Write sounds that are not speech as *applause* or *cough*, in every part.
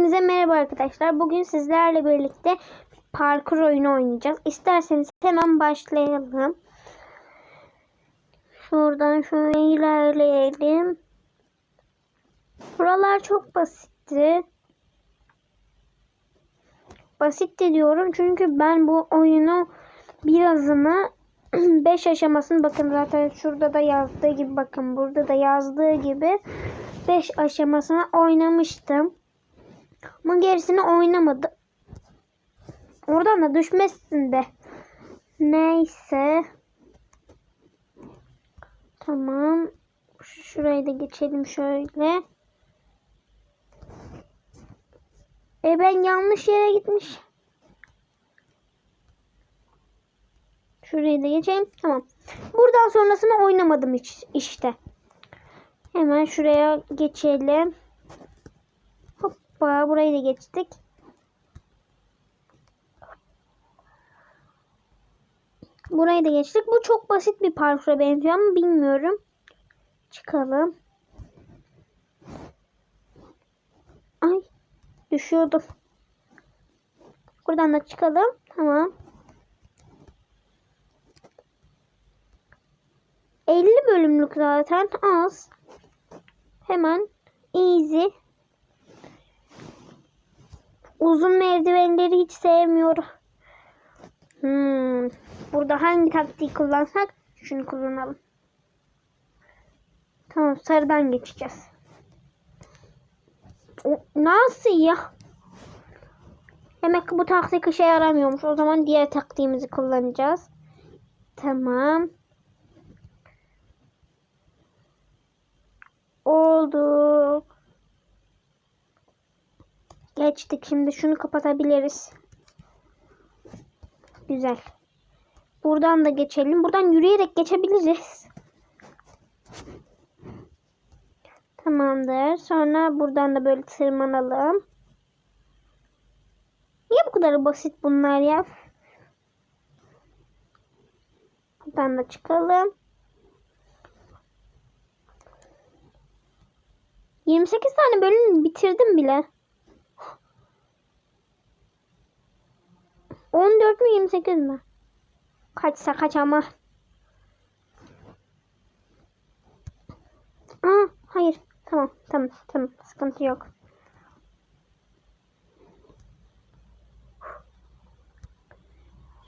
Hepinize merhaba arkadaşlar. Bugün sizlerle birlikte parkur oyunu oynayacağız. İsterseniz hemen başlayalım. Şuradan şöyle ilerleyelim. Buralar çok basitti. Basitti diyorum çünkü ben bu oyunu birazını *clears throat* 5 aşamasını bakın zaten şurada da yazdığı gibi bakın burada da yazdığı gibi 5 aşamasını oynamıştım. Ama gerisini oynamadım. Oradan da düşmezsin de. Neyse. Tamam. Şurayı da geçelim şöyle. E ben yanlış yere gitmiş. Şurayı da geçeyim. Tamam. Buradan sonrasını oynamadım hiç işte. Hemen şuraya geçelim. Hoppa burayı da geçtik. Burayı da geçtik. Bu çok basit bir parkura benziyor ama bilmiyorum. Çıkalım. Ay düşüyordum. Buradan da çıkalım. Tamam. 50 bölümlük zaten az. Hemen easy. Uzun merdivenleri hiç sevmiyorum. Hmm. Burada hangi taktiği kullansak? Şunu kullanalım. Tamam sarıdan geçeceğiz. O, nasıl ya? Demek ki bu taktik işe yaramıyormuş. O zaman diğer taktiğimizi kullanacağız. Tamam. Oldu. Geçtik. Şimdi şunu kapatabiliriz. Güzel. Buradan da geçelim. Buradan yürüyerek geçebiliriz. Tamamdır. Sonra buradan da böyle tırmanalım. Niye bu kadar basit bunlar ya? Buradan da çıkalım. 28 tane bölüm bitirdim bile. 14 mü 28 mi? Kaçsa kaç ama. Aa, hayır. Tamam tamam tamam. Sıkıntı yok.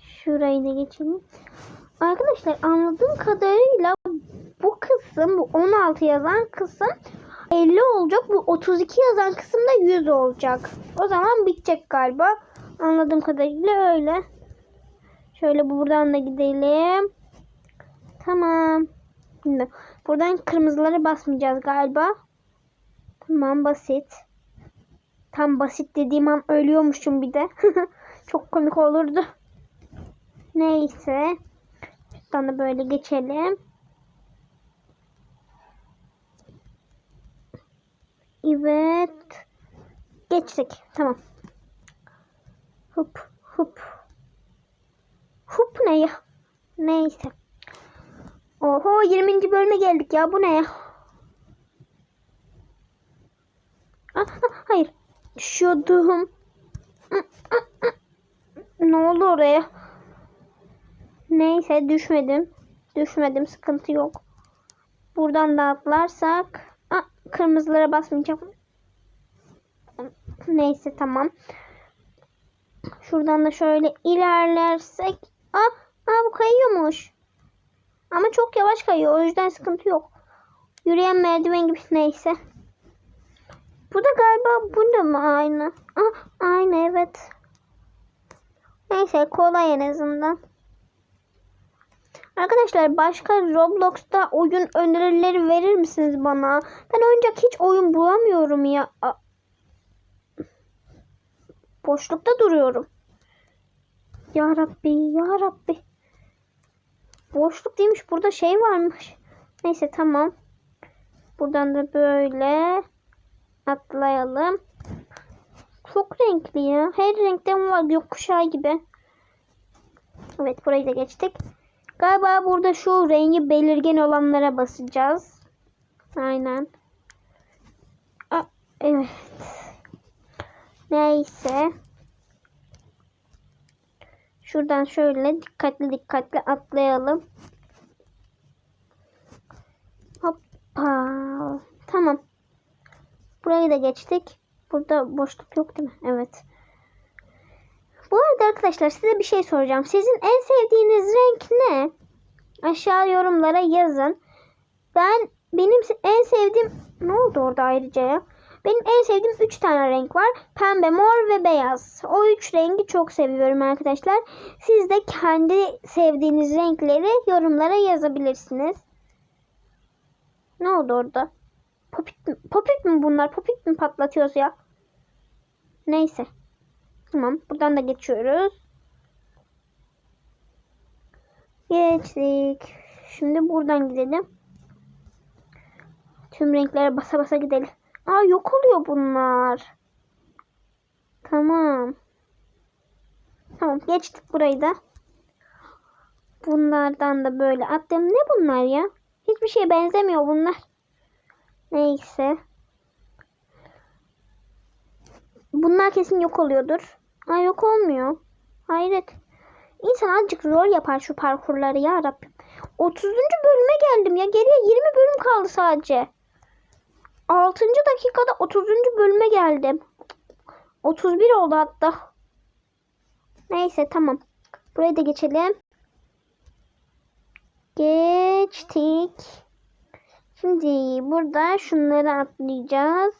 Şurayı da geçelim. Arkadaşlar anladığım kadarıyla bu kısım bu 16 yazan kısım 50 olacak. Bu 32 yazan kısım da 100 olacak. O zaman bitecek galiba. Anladığım kadarıyla öyle. Şöyle buradan da gidelim. Tamam. Şimdi buradan kırmızılara basmayacağız galiba. Tamam basit. Tam basit dediğim an ölüyormuşum bir de. *laughs* Çok komik olurdu. Neyse. Şuradan da böyle geçelim. Evet. Geçtik. Tamam. Hop hop. Hop ne ya? Neyse. Oho 20. bölüme geldik ya. Bu ne ya? Ah, ah, hayır. Düşüyordum. Ne oldu oraya? Neyse düşmedim. Düşmedim. Sıkıntı yok. Buradan da atlarsak. Ah, kırmızılara basmayacağım. Neyse tamam. Şuradan da şöyle ilerlersek. Aa, aa bu kayıyormuş. Ama çok yavaş kayıyor. O yüzden sıkıntı yok. Yürüyen merdiven gibi neyse. Bu da galiba bu da mı aynı? Ah, aynı evet. Neyse kolay en azından. Arkadaşlar başka Roblox'ta oyun önerileri verir misiniz bana? Ben oyuncak hiç oyun bulamıyorum ya. Boşlukta duruyorum. Ya Rabbi, ya Rabbi. Boşluk değilmiş. Burada şey varmış. Neyse tamam. Buradan da böyle atlayalım. Çok renkli ya. Her renkten var gökkuşağı gibi. Evet burayı da geçtik. Galiba burada şu rengi belirgin olanlara basacağız. Aynen. Aa, evet. Neyse. Şuradan şöyle dikkatli dikkatli atlayalım. Hoppa. Tamam. Burayı da geçtik. Burada boşluk yok değil mi? Evet. Bu arada arkadaşlar size bir şey soracağım. Sizin en sevdiğiniz renk ne? Aşağı yorumlara yazın. Ben benim en sevdiğim ne oldu orada ayrıca ya? Benim en sevdiğim 3 tane renk var. Pembe, mor ve beyaz. O 3 rengi çok seviyorum arkadaşlar. Siz de kendi sevdiğiniz renkleri yorumlara yazabilirsiniz. Ne oldu orada? Popit mi, popit mi bunlar? Popit mi patlatıyoruz ya? Neyse. Tamam. Buradan da geçiyoruz. Geçtik. Şimdi buradan gidelim. Tüm renklere basa basa gidelim. Aa yok oluyor bunlar. Tamam. Tamam geçtik burayı da. Bunlardan da böyle attım. Ne bunlar ya? Hiçbir şeye benzemiyor bunlar. Neyse. Bunlar kesin yok oluyordur. Aa yok olmuyor. Hayret. İnsan azıcık zor yapar şu parkurları ya Rabbim. 30. bölüme geldim ya. Geriye 20 bölüm kaldı sadece. 6. dakikada 30. bölüme geldim. 31 oldu hatta. Neyse tamam. Burayı da geçelim. Geçtik. Şimdi burada şunları atlayacağız.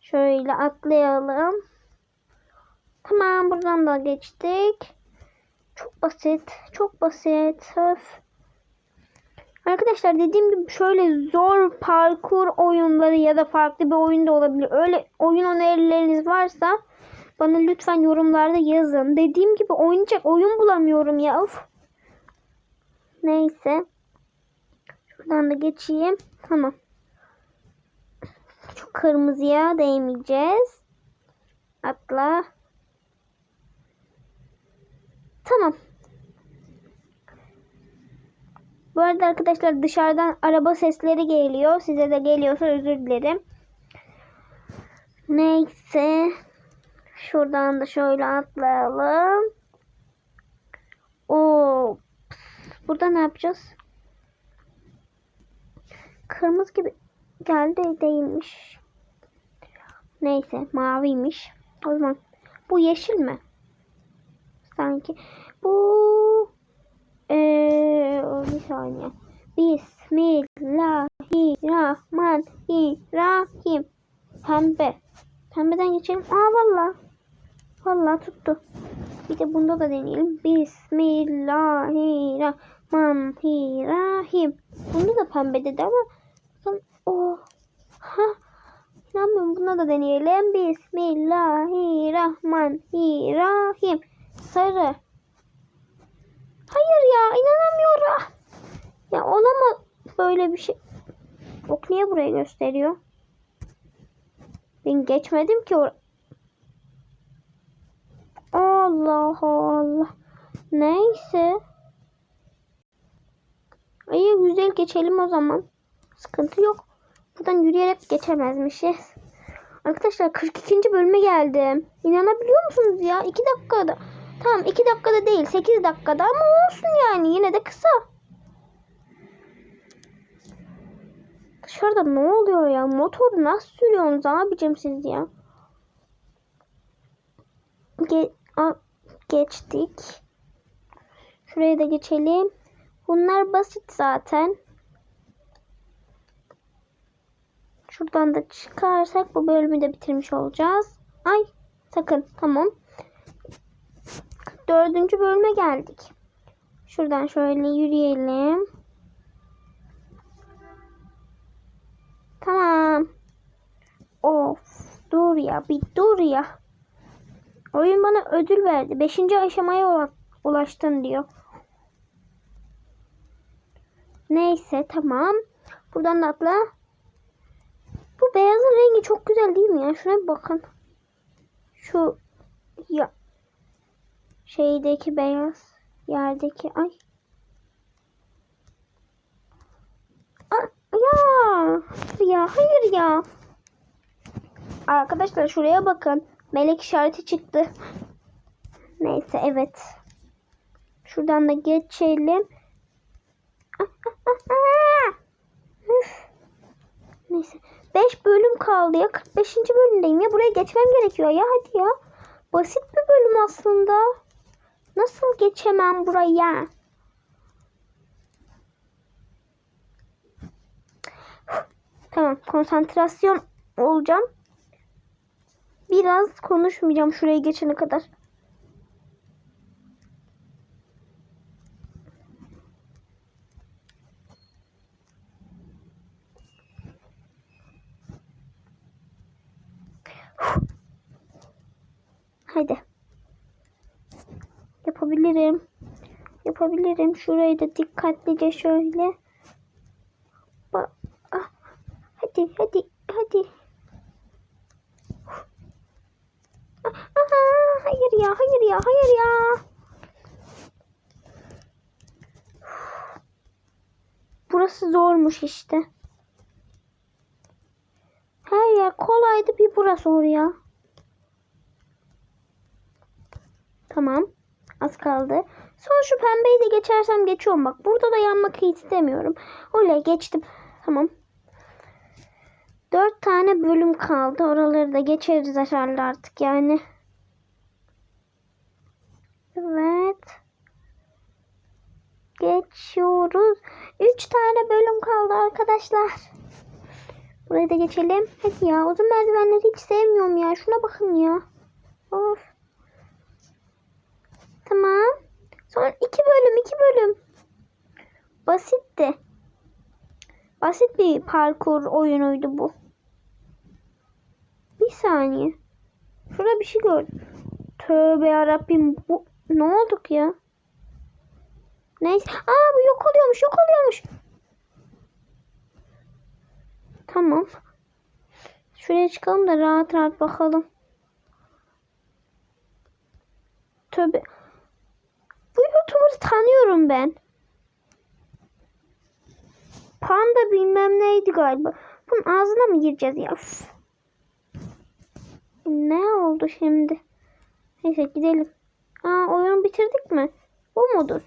Şöyle atlayalım. Tamam buradan da geçtik. Çok basit. Çok basit. Öf. Arkadaşlar dediğim gibi şöyle zor parkur oyunları ya da farklı bir oyun da olabilir. Öyle oyun önerileriniz varsa bana lütfen yorumlarda yazın. Dediğim gibi oynayacak oyun bulamıyorum ya. Of. Neyse. Şuradan da geçeyim. Tamam. Şu kırmızıya değmeyeceğiz. Atla. Tamam. Bu arada arkadaşlar dışarıdan araba sesleri geliyor. Size de geliyorsa özür dilerim. Neyse. Şuradan da şöyle atlayalım. Oo. Burada ne yapacağız? Kırmızı gibi geldi değilmiş. Neyse maviymiş. O zaman bu yeşil mi? Sanki. Bu ee, bir saniye. Bismillahirrahmanirrahim. Pembe. Pembeden geçelim. Aa valla. Valla tuttu. Bir de bunda da deneyelim. Bismillahirrahmanirrahim. Bunda da pembe dedi ama bakalım. Oh. Ha. İnanmıyorum. Buna da deneyelim. Bismillahirrahmanirrahim. Sarı. Hayır ya inanamıyorum. Ya olamaz böyle bir şey. Ok niye burayı gösteriyor? Ben geçmedim ki or Allah Allah. Neyse. İyi güzel geçelim o zaman. Sıkıntı yok. Buradan yürüyerek geçemezmişiz. Arkadaşlar 42. bölüme geldim. İnanabiliyor musunuz ya? 2 dakikada. Tamam 2 dakikada değil 8 dakikada ama olsun yani yine de kısa. Dışarıda ne oluyor ya? Motoru nasıl sürüyorsunuz abicim siz ya? Ge geçtik. Şuraya da geçelim. Bunlar basit zaten. Şuradan da çıkarsak bu bölümü de bitirmiş olacağız. Ay sakın tamam. Dördüncü bölüme geldik. Şuradan şöyle yürüyelim. Tamam. Of dur ya bir dur ya. Oyun bana ödül verdi. Beşinci aşamaya ulaştın diyor. Neyse tamam. Buradan da atla. Bu beyazın rengi çok güzel değil mi ya? Şuna bir bakın. Şu ya şeydeki beyaz yerdeki ay. Aa, ya ya hayır ya. Arkadaşlar şuraya bakın. Melek işareti çıktı. Neyse evet. Şuradan da geçelim. Üf. Neyse. 5 bölüm kaldı ya. 45. bölümdeyim ya. Buraya geçmem gerekiyor ya. Hadi ya. Basit bir bölüm aslında. Nasıl geçemem buraya? Tamam. Konsantrasyon olacağım. Biraz konuşmayacağım şuraya geçene kadar. Hadi. Yapabilirim. Yapabilirim. Şurayı da dikkatlice şöyle. Ba ah. Hadi hadi hadi. Aha, hayır ya hayır ya hayır ya. Burası zormuş işte. Her yer kolaydı bir burası zor. Tamam. Az kaldı. Son şu pembeyi de geçersem geçiyorum bak. Burada da yanmak istemiyorum. Oley geçtim. Tamam. Dört tane bölüm kaldı. Oraları da geçeriz herhalde artık yani. Evet. Geçiyoruz. Üç tane bölüm kaldı arkadaşlar. Burayı da geçelim. Hadi ya uzun merdivenleri hiç sevmiyorum ya. Şuna bakın ya. Of. Tamam. Son iki bölüm, iki bölüm. Basitti. Basit bir parkur oyunuydu bu. Bir saniye. Şurada bir şey gördüm. Tövbe yarabbim. Bu ne olduk ya? Neyse. Aa bu yok oluyormuş, yok oluyormuş. Tamam. Şuraya çıkalım da rahat rahat bakalım. Tövbe. Bu YouTuber'ı tanıyorum ben. Panda bilmem neydi galiba. Bunun ağzına mı gireceğiz ya? Üf. Ne oldu şimdi? Neyse gidelim. Aa oyunu bitirdik mi? Bu mudur?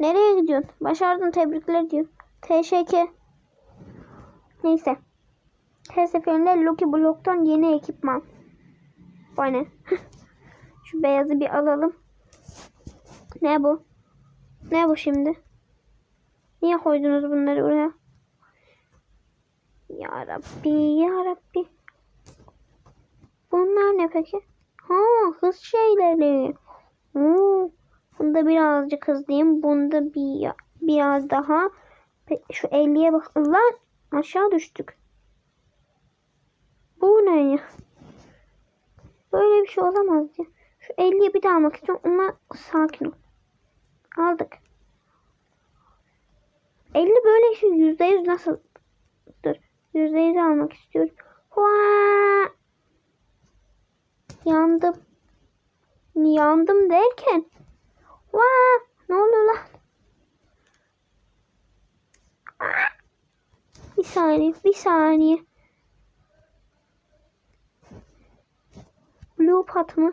Nereye gidiyorsun? Başardın tebrikler diyor. Teşekkür. Neyse. Her seferinde Lucky Block'tan yeni ekipman. O ne? *laughs* Şu beyazı bir alalım. Ne bu? Ne bu şimdi? Niye koydunuz bunları buraya? Ya Rabbi, ya Rabbi. Bunlar ne peki? Ha, hız şeyleri. Oo, bunda birazcık hızlıyım. Bunda bir biraz daha. Şu 50'ye bak. Lan aşağı düştük. Bu ne ya? Böyle bir şey olamaz ya. Şu 50'ye bir daha almak istiyorum ama sakin ol. Aldık. 50 böyle şu %100 nasıl? Dur. %100 almak istiyorum. Hua! Yandım. Yandım derken. Vaa! Ne oluyor lan? Bir saniye, bir saniye. Blue pat mı?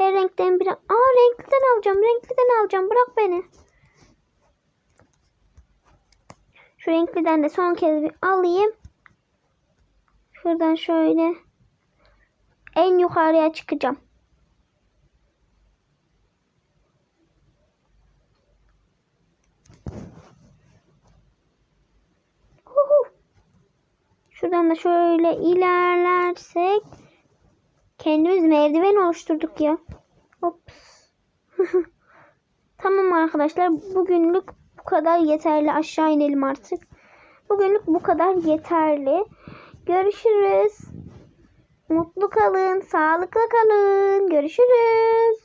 Her renkten bir... Aa renkliden alacağım, renkliden alacağım. Bırak beni. Şu renkliden de son kez bir alayım. Şuradan şöyle. En yukarıya çıkacağım. Şuradan da şöyle ilerlersek kendimiz merdiven oluşturduk ya. Ops. *laughs* tamam arkadaşlar bugünlük bu kadar yeterli. Aşağı inelim artık. Bugünlük bu kadar yeterli. Görüşürüz. Mutlu kalın, sağlıklı kalın. Görüşürüz.